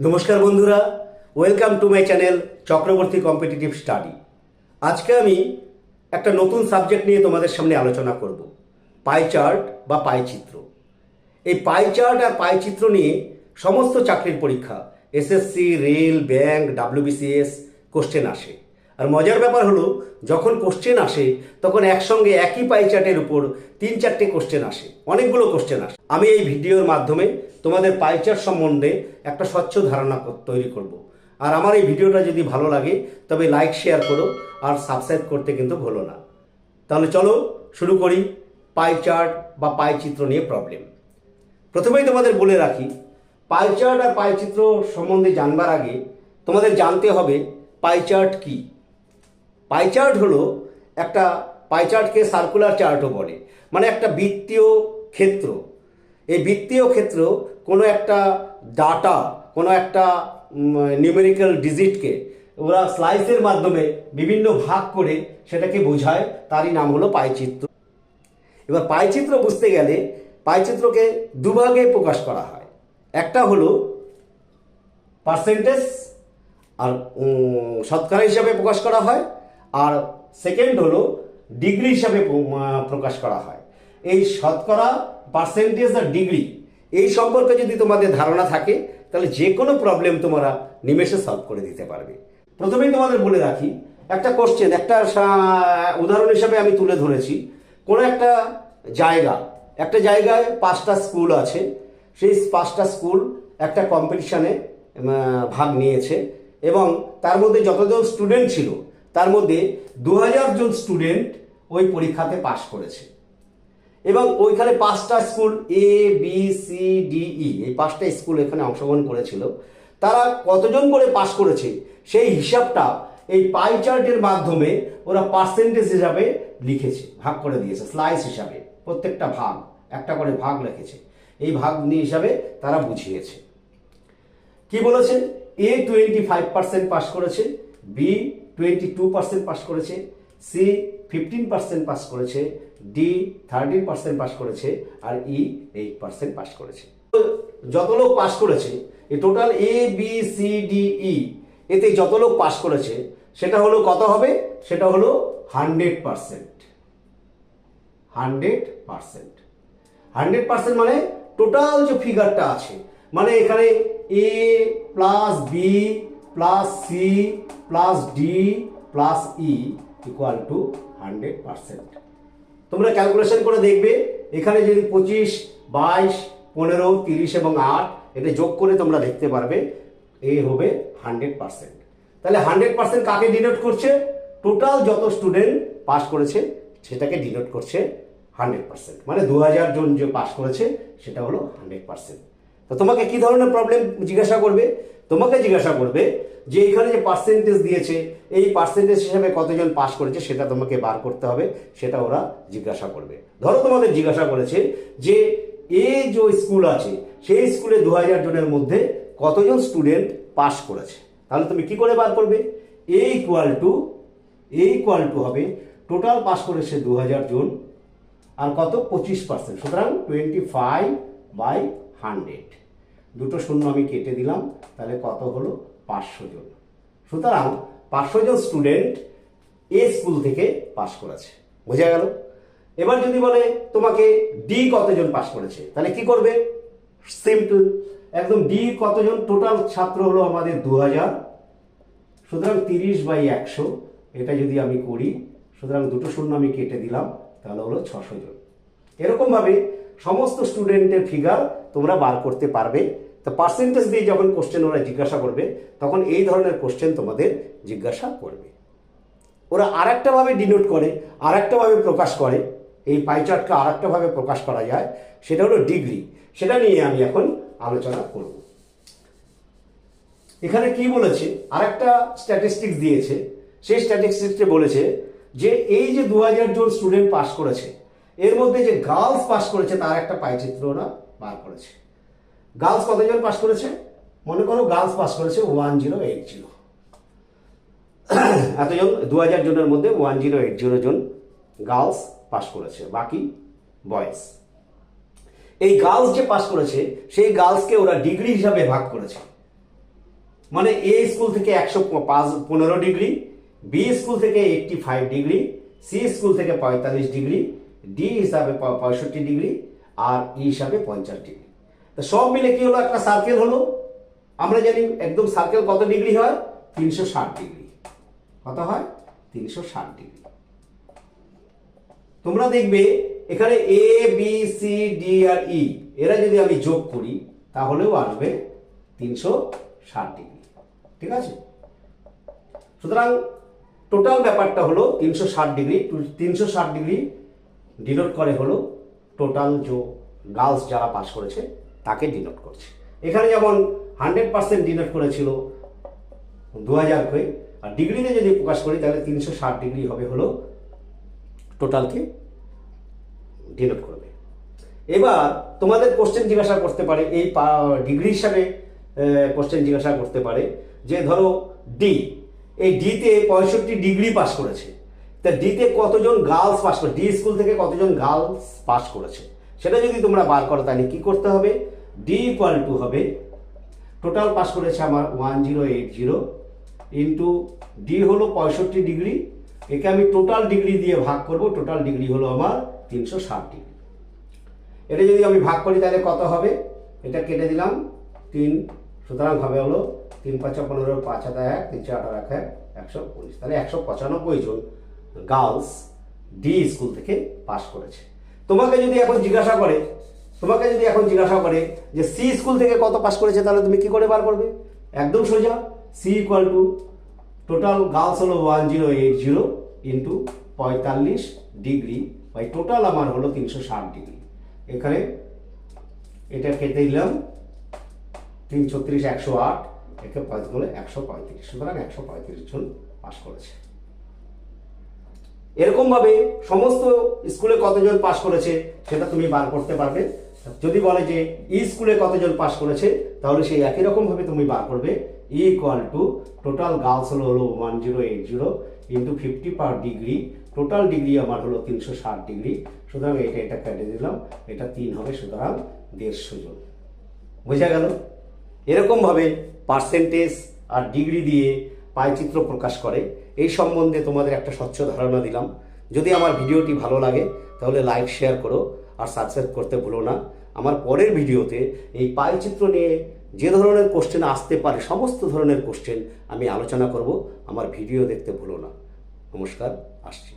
নমস্কার বন্ধুরা welcome to my channel Chakraborty competitive study আজকে আমি একটা নতুন সাবজেক্ট নিয়ে তোমাদের সামনে আলোচনা করব পাই চার্ট বা পাই চিত্র। এই পাই চার্ট আর পাই চিত্র নিয়ে সমস্ত চাকরির পরীক্ষা S S C rail bank W B C S question আসে। আর মজার ব্যাপার হলো, যখন কোশ্চেন আসে, তখন একসঙ্গে একই পাই চার্টের উপর তিন চারটে কোশ্চেন আসে, অনেকগুলো কোশ্চেন আসে। আমি এই ভিডিওর মাধ্যমে তোমাদের পাই চার্ট সম্বন্ধে একটা স্বচ্ছ ধারণা তৈরি করব। আর আমার এই ভিডিওটা যদি ভালো লাগে, তবে লাইক শেয়ার করো, আর সাবস্ক্রাইব করতে কিন্তু ভুলো না। তাহলে চলো শুরু করি পাই চার্ট বা পাই চিত্র নিয়ে প্রবলেম প্রথমেই তোমাদের বলে রাখি পাই চার্ট আর পাই চিত্র সম্বন্ধে জানবার আগে তোমাদের জানতে হবে পাই চার্ট কি। পাই চার্ট হলো একটা পাই চার্টকে সার্কুলার চার্টও বলে। মানে একটা বৃত্তীয় ক্ষেত্র। এই বৃত্তীয় ক্ষেত্র কোনো একটা ডাটা কোনো একটা নিউমেরিক্যাল ডিজিটকে ওরা স্লাইসের মাধ্যমে বিভিন্ন ভাগ করে সেটাকে বোঝায়। তারই নাম হলো পাইচিত্র এবার পাইচিত্র বুঝতে গেলে পাইচিত্রকে দুভাগে প্রকাশ করা হয়। একটা হলো পার্সেন্টেজ আর শতকরা হিসাবে প্রকাশ করা হয়। আর সেকেন্ড হলো ডিগ্রি হিসাবে প্রকাশ করা হয়। এই শতকরা পার্সেন্টেজ আর ডিগ্রি এই সম্পর্কে যদি তোমাদের ধারণা থাকে, তাহলে যে কোনো প্রবলেম তোমরা নিমেষে সলভ করে দিতে পারবে। প্রথমেই তোমাদের বলে রাখি, একটা কোশ্চেন একটা উদাহরণ হিসাবে আমি তুলে ধরেছি। কোনো একটা জায়গা, একটা জায়গায় পাঁচটা স্কুল আছে, সেই পাঁচটা স্কুল একটা কম্পিটিশনে ভাগ নিয়েছে এবং তার মধ্যে যতজন স্টুডেন্ট ছিল তার মধ্যে দু হাজার জন স্টুডেন্ট ওই পরীক্ষাতে পাশ করেছে। এবং ওইখানে পাঁচটা school A B C D E এই পাঁচটা স্কুল এখানে অংশগ্রহণ করেছিল। তারা কতজন করে পাশ করেছে সেই হিসাবটা এই পাই চার্টের মাধ্যমে ওরা পার্সেন্টেজ হিসাবে লিখেছে, ভাগ করে দিয়েছে স্লাইস হিসাবে, প্রত্যেকটা ভাগ, একটা করে ভাগ লিখেছে। এই ভাগ নিয়ে হিসাবে তারা বুঝিয়েছে। কি বলেছেন A twenty five percent pass করেছে B twenty two percent pass করেছে সি ফিফটিন পার্সেন্ট পাস করেছে ডি থার্টিন পার্সেন্ট পাস করেছে, আর ই এইট পার্সেন্ট পাস করেছে। যত লোক পাস করেছে, এই total A B C D E এতে যত লোক পাস করেছে, সেটা হলো কত হবে? সেটা হলো hundred percent. Hundred percent. Hundred percent মানে টোটাল যে ফিগারটা আছে মানে এখানে A plus B plus C plus D plus E equal to hundred percent তোমরা ক্যালকুলেশন করে দেখবে, এখানে যদি পঁচিশ, বাইশ, পনেরো, তিরিশ এবং আট এটা যোগ করে তোমরা দেখতে পারবে এই হবে হান্ড্রেড পার্সেন্ট তাহলে হান্ড্রেড পার্সেন্ট কাকে ডিনোট করছে? টোটাল যত স্টুডেন্ট পাস করেছে, সেটাকে ডিনোট করছে হান্ড্রেড পার্সেন্ট মানে দু হাজার জন যে পাস করেছে, সেটা হলো হান্ড্রেড পার্সেন্ট তো তোমাকে কি ধরনের প্রবলেম জিজ্ঞাসা করবে? তোমাকে জিজ্ঞাসা করবে যে এখানে যে পার্সেন্টেজ দিয়েছে, এই পার্সেন্টেজ হিসাবে কতজন পাস করেছে সেটা তোমাকে বার করতে হবে, সেটা ওরা জিজ্ঞাসা করবে। ধরো তোমাদের জিজ্ঞাসা করেছে যে এই যে স্কুল আছে, সেই স্কুলে দু হাজার জনের মধ্যে কতজন স্টুডেন্ট পাস করেছে? তাহলে তুমি কি করে বার করবে? A equal to A equal to হবে টোটাল পাস করেছে দু হাজার জন, আর কত? পঁচিশ পার্সেন্ট সুতরাং টোয়েন্টি ফাইভ বাই হান্ড্রেড। দুটো শূন্য আমি কেটে দিলাম, তাহলে কত হলো? পাঁচশো জন। সুতরাং পাঁচশো জন স্টুডেন্ট এ স্কুল থেকে পাস করেছে। বোঝা গেল? এবার যদি বলে তোমাকে ডি কতজন পাস করেছে? তাহলে কি করবে? সিম্পল একদম ডি কতজন? টোটাল ছাত্র হলো আমাদের দু হাজার সুতরাং তিরিশ বাই একশো, এটা যদি আমি করি, সুতরাং দুটো শূন্য আমি কেটে দিলাম, তাহলে হলো ছশো জন। এরকমভাবে সমস্ত স্টুডেন্টের ফিগার তোমরা বার করতে পারবে। তো পার্সেন্টেজ দিয়ে যখন কোশ্চেন ওরা জিজ্ঞাসা করবে, তখন এই ধরনের কোশ্চেন তোমাদের জিজ্ঞাসা করবে। ওরা আর ভাবে ডিনোট করে আর ভাবে প্রকাশ করে। এই পাইচার্টকে আর ভাবে প্রকাশ করা যায়, সেটা হলো ডিগ্রি সেটা নিয়ে আমি এখন আলোচনা করব। এখানে কি বলেছে? আরেকটা স্ট্যাটিস্টিক্স দিয়েছে। সেই স্ট্যাটিস্টিক্সে বলেছে যে, এই যে দু হাজার জন স্টুডেন্ট পাস করেছে এর মধ্যে যে গার্লস পাস করেছে, তার একটা পাইচিত্র ওরা বার করেছে। গার্লস কতজন পাস করেছে? মনে করো গার্লস পাস করেছে ওয়ান জিরো এইট জিরো এতজন দু হাজার জনের মধ্যে ওয়ান জিরো এইট জিরো জন গার্লস পাস করেছে, বাকি বয়েজ। এই গার্লস যে পাস করেছে, সেই গার্লসকে ওরা ডিগ্রি হিসাবে ভাগ করেছে। মানে এ স্কুল থেকে একশো পাঁচ, পনেরো ডিগ্রি, বি স্কুল থেকে eighty five degree, C school থেকে পঁয়তাল্লিশ ডিগ্রি ডি হিসাবে পঁয়ষট্টি ডিগ্রি আর ই হিসাবে পঞ্চাশ ডিগ্রি। তো সব মিলে কি হলো? একটা সার্কেল হলো। আমরা জানি একদম সার্কেল কত ডিগ্রি হয়? তিনশো ষাট ডিগ্রি। কত হয়? তিনশো ষাট ডিগ্রি। তোমরা দেখবে এখানে এ বি সি ডি আর ই এরা যদি আমি যোগ করি, তাহলেও আসবে তিনশো ষাট ডিগ্রি। ঠিক আছে? সুতরাং টোটাল ব্যাপারটা হলো তিনশো ষাট ডিগ্রি, তিনশো ষাট ডিগ্রি ডিনোট করে হলো টোটাল যে গার্লস যারা পাস করেছে, তাকে ডিনোট করছে। এখানে যেমন হান্ড্রেড পার্সেন্ট ডিনোট করেছিল দু হাজারকে আর ডিগ্রিতে যদি প্রকাশ করি, তাহলে তিনশো ষাট ডিগ্রি হবে হলো টোটালকে ডিনোট করবে। এবার তোমাদের কোশ্চেন জিজ্ঞাসা করতে পারে, এই ডিগ্রি হিসাবে কোশ্চেন জিজ্ঞাসা করতে পারে যে ধরো ডি এই ডিতে পঁয়ষট্টি ডিগ্রি পাস করেছে। তা ডিতে কতজন গার্লস পাস করে ডি স্কুল থেকে কতজন গার্লস পাস করেছে? সেটা যদি তোমরা বার করো, তাহলে কি করতে হবে? ডি ইকুয়াল টু হবে টোটাল পাস করেছে আমার one zero eight zero into D হলো পঁয়ষট্টি ডিগ্রি একে আমি টোটাল ডিগ্রি দিয়ে ভাগ করব টোটাল ডিগ্রি হলো আমার তিনশো ষাট ডিগ্রি এটা যদি আমি ভাগ করি, তাহলে কত হবে? এটা কেটে দিলাম, তিন, সুতরাং হবে হলো তিন পাঁচা পনেরো, পাঁচ হাতে এক, তিন চার এক এক, একশো উনিশ। তাহলে একশো পঁচানব্বই জন গার্লস ডি স্কুল থেকে পাস করেছে। তোমাকে যদি এখন জিজ্ঞাসা করে, তোমাকে যদি এখন জিজ্ঞাসা করে যে সি স্কুল থেকে কত পাস করেছে, তাহলে তুমি কি করে বার করবে? একদম সোজা C equal to total girls হলো one zero eight zero into পঁয়তাল্লিশ ডিগ্রি বাই টোটাল আমার হলো তিনশো ষাট ডিগ্রি। এখানে এটা কেটে দিলাম তিন ছত্রিশ একশো আট, একে পাঁচগুলো একশো পঁয়ত্রিশ, সুতরাং একশো পঁয়ত্রিশ জন পাস করেছে। এরকমভাবে সমস্ত স্কুলে কতজন পাশ করেছে সেটা তুমি বার করতে পারবে। যদি বলে যে ই স্কুলে কতজন পাশ করেছে, তাহলে সেই একই রকমভাবে তুমি বার করবে। E equal to total girls হলো হলো one zero eight zero into fifty per degree total degree আমার হলো তিনশো ষাট ডিগ্রি সুতরাং এটা এটা কেটে দিলাম। এটা তিন হবে সুতরাং দেড়শো জন। বোঝা গেল? এরকমভাবে পার্সেন্টেজ আর ডিগ্রি দিয়ে পায়চিত্র প্রকাশ করে। এই সম্বন্ধে তোমাদের একটা স্বচ্ছ ধারণা দিলাম। যদি আমার ভিডিওটি ভালো লাগে, তাহলে লাইক শেয়ার করো আর সাবস্ক্রাইব করতে ভুলো না। আমার পরের ভিডিওতে এই পায়চিত্র নিয়ে যে ধরনের কোশ্চেন আসতে পারে, সমস্ত ধরনের কোশ্চেন আমি আলোচনা করব। আমার ভিডিও দেখতে ভুলো না। নমস্কার, আসছি।